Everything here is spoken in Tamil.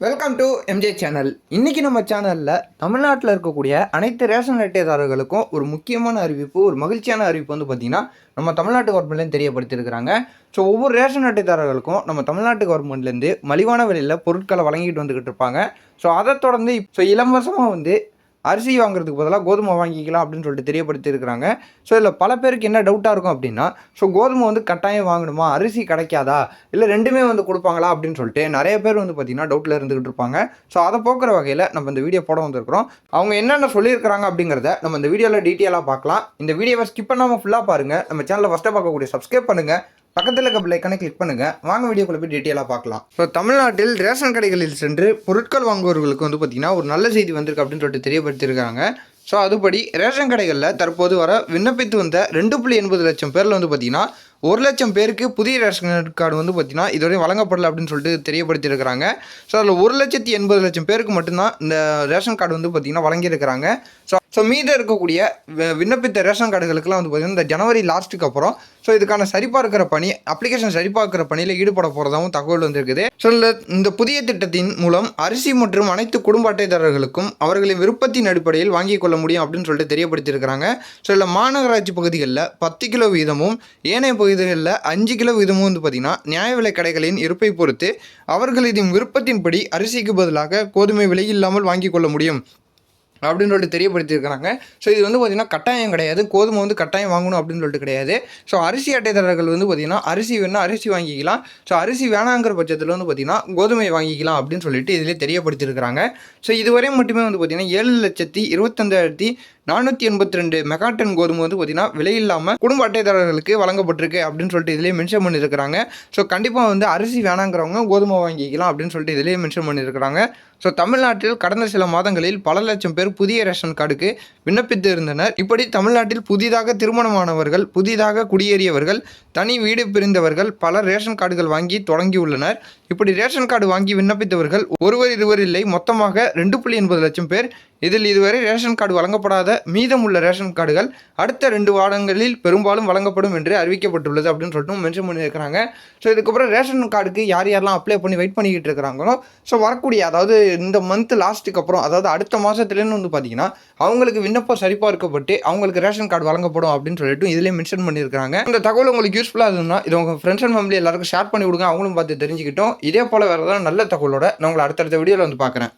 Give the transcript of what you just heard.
வெல்கம் டு எம்ஜே சேனல் இன்றைக்கி நம்ம சேனலில் தமிழ்நாட்டில் இருக்கக்கூடிய அனைத்து ரேஷன் அட்டைதாரர்களுக்கும் ஒரு முக்கியமான அறிவிப்பு ஒரு மகிழ்ச்சியான அறிவிப்பு வந்து பார்த்திங்கன்னா நம்ம தமிழ்நாட்டு கவர்மெண்ட்லேருந்து தெரியப்படுத்தியிருக்கிறாங்க. ஸோ ஒவ்வொரு ரேஷன் அட்டைதாரர்களுக்கும் நம்ம தமிழ்நாட்டு கவர்மெண்ட்லேருந்து மலிவான விலையில் பொருட்களை வழங்கிட்டு வந்துக்கிட்டு இருப்பாங்க. ஸோ அதை தொடர்ந்து ஸோ இலவசமாக வந்து அரிசி வாங்குறதுக்கு பதிலாக கோதுமை வாங்கிக்கலாம் அப்படின்னு சொல்லிட்டு தெரியப்படுத்தியிருக்கிறாங்க. ஸோ இதில் பல பேருக்கு என்ன டவுட்டாக இருக்கும் அப்படின்னா ஸோ கோதுமை வந்து கட்டாயம் வாங்கணுமா? அரிசி கிடைக்காதா? இல்லை ரெண்டுமே வந்து கொடுப்பாங்களா? அப்படின்னு சொல்லிட்டு நிறைய பேர் வந்து பார்த்திங்கன்னா டவுட்டில் இருந்துகிட்டு இருப்பாங்க. ஸோ அதை போக்குற வகையில் நம்ம இந்த வீடியோ போட வந்திருக்கிறோம். அவங்க என்னென்ன சொல்லியிருக்கிறாங்க அப்படிங்கிறத நம்ம இந்த வீடியோவில் டீட்டெயிலாக பார்க்கலாம். இந்த வீடியோவை ஸ்கிப் பண்ணாமல் ஃபுல்லாக பாருங்கள் நம்ம சேனலில் ஃபஸ்ட்டாக பார்க்கக்கூடிய சப்ஸ்கிரைப் பண்ணுங்கள் பக்கத்தில் இருக்க பிள்ளைக்கான கிளிக் பண்ணுங்கள் வாங்க வீடியோக்குள்ள போய் டீட்டெயிலாக பார்க்கலாம். ஸோ தமிழ்நாட்டில் ரேஷன் கடைகளில் சென்று பொருட்கள் வாங்குவவர்களுக்கு வந்து பார்த்திங்கன்னா ஒரு நல்ல செய்தி வந்திருக்கு அப்படின்னு சொல்லிட்டு தெரியப்படுத்தியிருக்காங்க. ஸோ அதுபடி ரேஷன் கடைகளில் தற்போது வர விண்ணப்பித்து வந்த ரெண்டு புள்ளி எண்பது லட்சம் பேரில் வந்து பார்த்திங்கன்னா ஒரு லட்சம் பேருக்கு புதிய ரேஷன் கார்டு வந்து பார்த்திங்கன்னா இதுவரை வழங்கப்படலை அப்படின்னு சொல்லிட்டு தெரியப்படுத்தியிருக்கிறாங்க. ஸோ அதில் ஒரு லட்சத்தி எண்பது லட்சம் பேருக்கு மட்டும்தான் இந்த ரேஷன் கார்டு வந்து பார்த்திங்கன்னா வழங்கியிருக்கிறாங்க. ஸோ ஸோ மீதம் இருக்கக்கூடிய வி- விண்ணப்பித்த ரேஷன் கார்டுகளுக்கெல்லாம் வந்து பார்த்திங்கன்னா இந்த ஜனவரி லாஸ்ட்டுக்கு அப்புறம் ஸோ இதுக்கான சரிபார்க்கிற பணி அப்ளிகேஷன் சரிபார்க்கிற பணியில் ஈடுபட போகிறதாகவும் தகவல் வந்திருக்குது. ஸோ இந்த இந்த புதிய திட்டத்தின் மூலம் அரிசி மற்றும் அனைத்து குடும்ப அட்டைதாரர்களுக்கும் அவர்களின் விருப்பத்தின் அடிப்படையில் வாங்கிக் கொள்ள முடியும் அப்படின்னு சொல்லிட்டு தெரியப்படுத்தியிருக்கிறாங்க. ஸோ இதில் மாநகராட்சி பகுதிகளில் பத்து கிலோ வீதமும் ஏனைய பகுதிகளில் அஞ்சு கிலோ வீதமும் வந்து பார்த்திங்கன்னா நியாய விலை கடைகளின் இருப்பை பொறுத்து அவர்களின் விருப்பத்தின்படி அரிசிக்கு பதிலாக கோதுமை விலை இல்லாமல் வாங்கிக் கொள்ள முடியும். அப்படின்னு சொல்லிட்டு தெரியப்படுத்தியிருக்கிறாங்க. ஸோ இது வந்து பார்த்திங்கன்னா கட்டாயம் கிடையாது. கோதுமை வந்து கட்டாயம் வாங்கணும் அப்படின்னு சொல்லிட்டு கிடையாது. ஸோ அரிசி அட்டைதாரர்கள் வந்து பார்த்திங்கன்னா அரிசி வேணால் அரிசி வாங்கிக்கலாம். ஸோ அரிசி வேணாங்கிற பட்சத்தில் வந்து பார்த்திங்கன்னா கோதுமை வாங்கிக்கலாம் அப்படின்னு சொல்லிட்டு இதிலே தெரியப்படுத்தியிருக்கிறாங்க. ஸோ இதுவரை மட்டுமே வந்து பார்த்திங்கன்னா ஏழு லட்சத்தி இருபத்தஞ்சாயிரத்தி நானூற்றி எண்பத்தி ரெண்டு மெகாட்டன் கோதுமை வந்து பார்த்திங்கன்னா விலையில்லாமல் குடும்ப அட்டைதாரர்களுக்கு வழங்கப்பட்டிருக்கு அப்படின்னு சொல்லிட்டு இதிலே மென்ஷன் பண்ணியிருக்கிறாங்க. ஸோ கண்டிப்பாக வந்து அரிசி வேணாங்கிறவங்க கோதுமை வாங்கிக்கலாம் அப்படின்னு சொல்லிட்டு இதிலே மென்ஷன் பண்ணியிருக்கிறாங்க. ஸோ தமிழ்நாட்டில் கடந்த சில மாதங்களில் பல லட்சம் பேர் புதிய ரேஷன் கார்டுக்கு விண்ணப்பித்து இருந்தனர். இப்படி தமிழ்நாட்டில் புதிதாக திருமணமானவர்கள் புதிதாக குடியேறியவர்கள் தனி வீடு பிரிந்தவர்கள் பல ரேஷன் கார்டுகள் வாங்கி தொடங்கியுள்ளனர். இப்படி ரேஷன் கார்டு வாங்கி விண்ணப்பித்தவர்கள் ஒருவர் இருவர் இல்லை. மொத்தமாக ரெண்டு புள்ளி எண்பது லட்சம் பேர். இதில் இதுவரை ரேஷன் கார்டு வழங்கப்படாத மீதமுள்ள ரேஷன் கார்டுகள் அடுத்த ரெண்டு வாரங்களில் பெரும்பாலும் வழங்கப்படும் என்று அறிவிக்கப்பட்டுள்ளது அப்படின்னு சொல்லிட்டு மென்ஷன் பண்ணியிருக்கிறாங்க. ஸோ இதுக்கப்புறம் ரேஷன் கார்டுக்கு யார் யாரெல்லாம் அப்ளை பண்ணி வெயிட் பண்ணிக்கிட்டு இருக்கிறாங்களோ ஸோ வரக்கூடிய அதாவது இந்த மந்த் லாஸ்ட்டுக்கு அப்புறம் அதாவது அடுத்த மாதத்துலேருந்து வந்து பார்த்தீங்கன்னா அவங்களுக்கு விண்ணப்பம் சரிபார்க்கப்பட்டு அவங்களுக்கு ரேஷன் கார்டு வழங்கப்படும் அப்படின்னு சொல்லிட்டு இதிலே மென்ஷன் பண்ணியிருக்காங்க இந்த தகவல் உங்களுக்கு யூஸ் யூஸ்ஃபுல்லாக இருந்ததுன்னா இது உங்கள் ஃப்ரெண்ட்ஸ் அண்ட் ஃபேமிலி எல்லாருக்கும் ஷேர் பண்ணி விடுங்க அவங்களும் பார்த்து தெரிஞ்சுக்கிட்டோம். இதே போல் வேறு ஏதாவது நல்ல தகவலோட நான் உங்களை அடுத்தடுத்த வீடியோவில் வந்து பார்க்குறேன்.